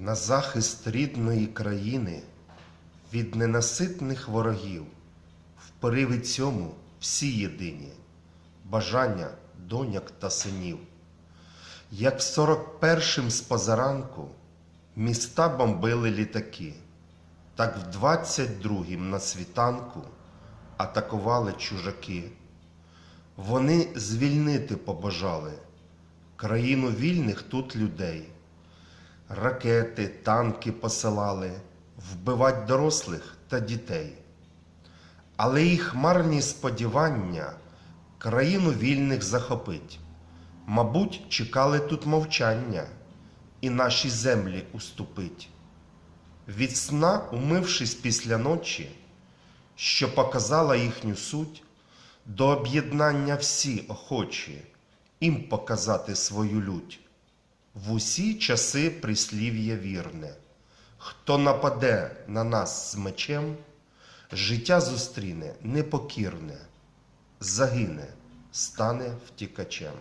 на захист рідної країни від ненаситних ворогів. В пориві цьому всі єдині бажання доняк та синів. Як в 41-м з позаранку міста бомбили літаки, так в 22-м на світанку атакували чужаки. Вони звільнити побажали країну вільних тут людей. Ракети, танки посилали, вбивать дорослих та дітей. Але їх марні сподівання країну вільних захопить. Мабуть, чекали тут мовчання і наші землі уступить. Від сна, умившись після ночі, що показала їхню суть, до об'єднання всі охочі, їм показати свою лють. В усі часи прислів'я вірне. Хто нападе на нас з мечем, життя зустріне непокірне, загине, стане втікачем.